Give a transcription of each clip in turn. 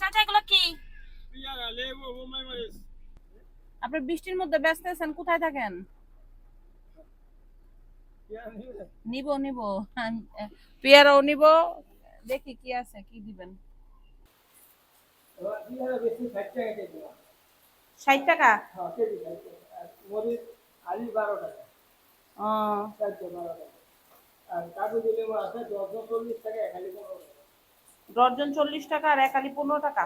চাচা এগুলো কি? আপনি বৃষ্টির মধ্যে ব্যস্ত আছেন কোথায় থাকেন? নিবে? নিব। পেয়ারাও নিব। দেখি কি আছে কি দিবেন? ষাট টাকা হ্যাঁ ও। আর কাগজি আছে দশশো চল্লিশ টাকা খালি ডর্জন চল্লিশ টাকা আর এক আলি পনেরো টাকা।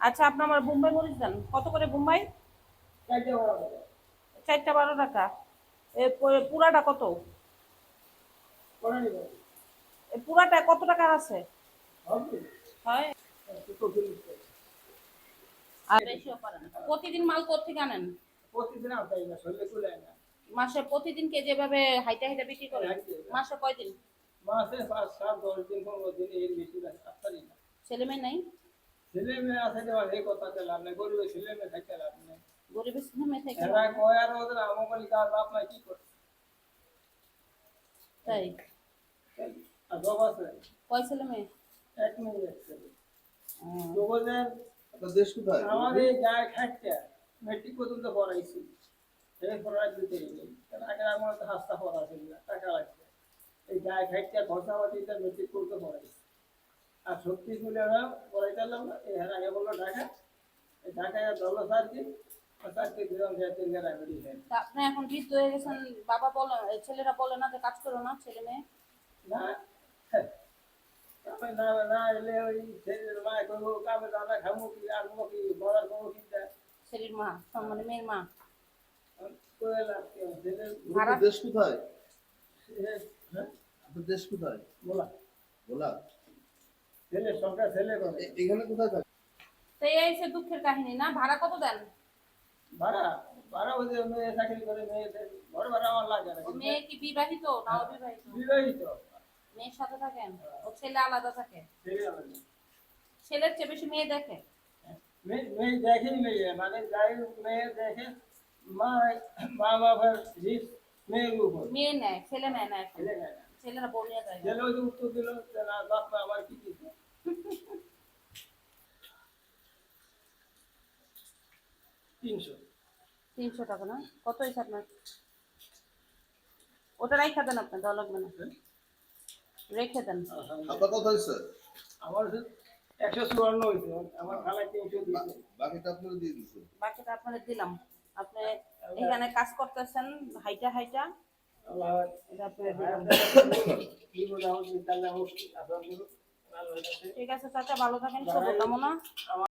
আচ্ছা আপনি আমার বোম্বাই মরিচ দেন। কত করে বোম্বাই? চারটে বারো টাকা। পুরাটা কত? পুরাটা কত টাকার আছে? হয়। প্রতিদিন মাল কোথেকে আনেন? প্রতিদিন মাসে প্রতিদিন কে যেভাবে হাইটা হাইটা বিক্রি করে? মাসে কয়দিন? মাসে পাঁচ সাত দশ দিন পনেরো দিন এর বেশি না ছেলে মেয়ে নাই? ছেলে মেয়ে আছে দেওয়ার এই কথাতে লাভ নেই। গরিবের ছেলে মেয়ে থাকতে লাভ নেই। গরিবের ছেলে মেয়ে থেকে এরা কয় আর ওদের কার বাপ মা কি করছে তাই? আর জব আছে? কয় ছেলে মেয়ে? এক মেয়ে এক ছেলে। আমাদের গায়ে খাটতে মেট্রিক পর্যন্ত পড়াইছি দিতে গেলে আমার তো হাস্তা টাকা এই গায়ে খাটতে খরচাপাতিটা মেট্রিক করতে পড়াইছি আর সত্যি মিলে আমরা পড়াইতে পারলাম না এই আগে বলল ঢাকা। ঢাকায় ধরলো স্যারকে দিলাম যে তিন গেলা বেরিয়ে যায়। তা আপনি এখন বৃদ্ধ হয়ে গেছেন বাবা বলে ছেলেরা বলে না যে কাজ করো না ছেলে মেয়ে? না আমি না না এলে ওই ছেলের মা করব কামে দাদা কি আনব কি বলার করব কি ছেলের মা মানে মেয়ের মা? দেশ কোথায়? হ্যাঁ। দেশ কোথায়? বলা। বলা। ছেলের সংখ্যা ছেলে এখানে কোথায় থাকে? তো এই হচ্ছে দুঃখের কাহিনী না? ভাড়া কত দেন? ভাড়া ভাড়া ওই যে মেয়ে চাকরি করে মেয়ে ঘর ভাড়া আমার লাগে না মেয়ে কি বিবাহিত না অবিবাহিত? বিবাহিত। মেয়ের সাথে থাকেন? ও ছেলে আলাদা থাকে? ছেলে আলাদা। ছেলের চেয়ে বেশি মেয়ে দেখে? মেয়ে মেয়ে দেখেই মেয়ে মানে যাই মেয়ে দেখে মা মা বাবার রিস মেয়ের উপর মেয়ে নেয় ছেলে নেয় না ছেলে নেয় না। ছেলেরা বউ নিয়ে যায়। ছেলে ওই উত্তর দিল যে বাপ মা কি দিচ্ছে তিনশো। তিনশো টাকা না? কত হয়েছে আপনার? ওটা রাইখা দেন আপনার দেওয়া লাগবে না। রেখে দেন। আপনার হচ্ছে আমার একশো চুয়ান্ন হয়েছে আমার খালায় তিনশো দিয়েছে। বাকিটা আপনারা দিয়ে দিচ্ছে বাকিটা আপনাদের দিলাম। আপনি এখানে কাজ করতেছেন হাইটা হাইটা। ঠিক আছে চাচা ভালো থাকেন শুভকামনা।